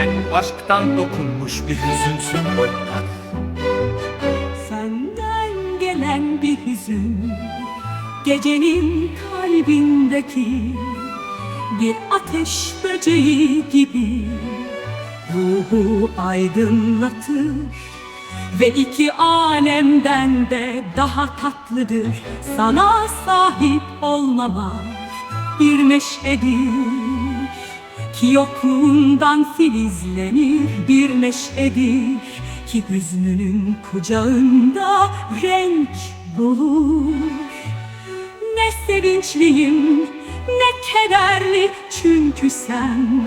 Sen aşktan dokunmuş bir hüzünsün oynar Senden gelen bir hüzün Gecenin kalbindeki Bir ateş böceği gibi. Ruhu aydınlatır Ve iki alemden de daha tatlıdır. Sana sahip olmamak bir neşedir ki yokluğundan filizlenir bir neşedir. Ki hüznünün kucağında renk bulur. Ne sevinçliyim ne kederli çünkü sen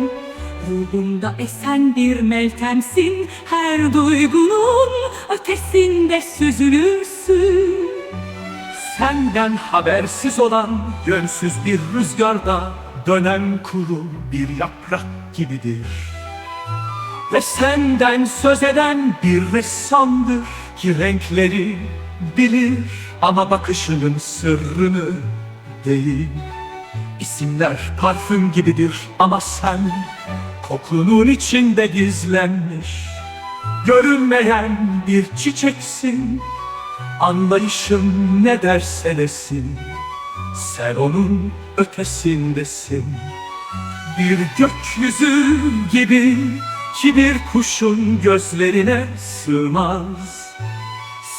Ruhumda esen bir meltemsin. Her duygunun ötesinde süzülürsün. Senden habersiz olan yönsüz bir rüzgarda dönen kuru bir yaprak gibidir. Ve senden söz eden bir ressamdır ki renkleri bilir ama bakışının sırrını değil. İsimler parfüm gibidir ama sen kokunun içinde gizlenmiş. Görünmeyen bir çiçeksin Anlayışın ne derse desin Sen onun ötesindesin. Bir gökyüzü gibi Ki bir kuşun gözlerine sığmaz.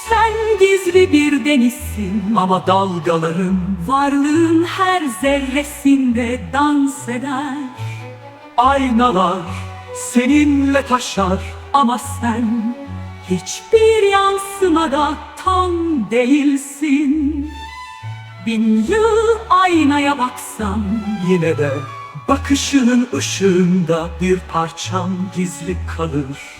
Sen gizli bir denizsin Ama dalgaların Varlığın her zerresinde dans eder. Aynalar Seninle taşar Ama sen hiçbir yansımada tam değilsin Bin yıl aynaya baksam. Yine de bakışının ışığında bir parçam gizli kalır.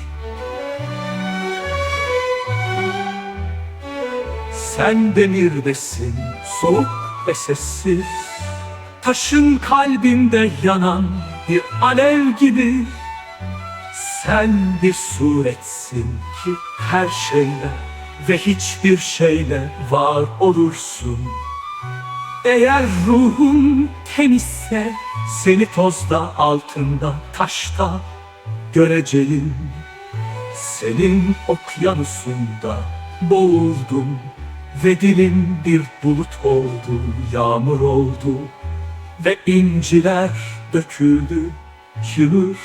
Sen demirdesin, soğuk ve sessiz. Taşın kalbinde yanan bir alev gibi. Sen bir suretsin ki her şeyle ve hiçbir şeyle var olursun eğer ruhun temizse Seni tozda altında taşta göreceğim. Senin okyanusunda boğuldum Ve dilim bir bulut oldu, yağmur oldu Ve inciler döküldü, yürüdü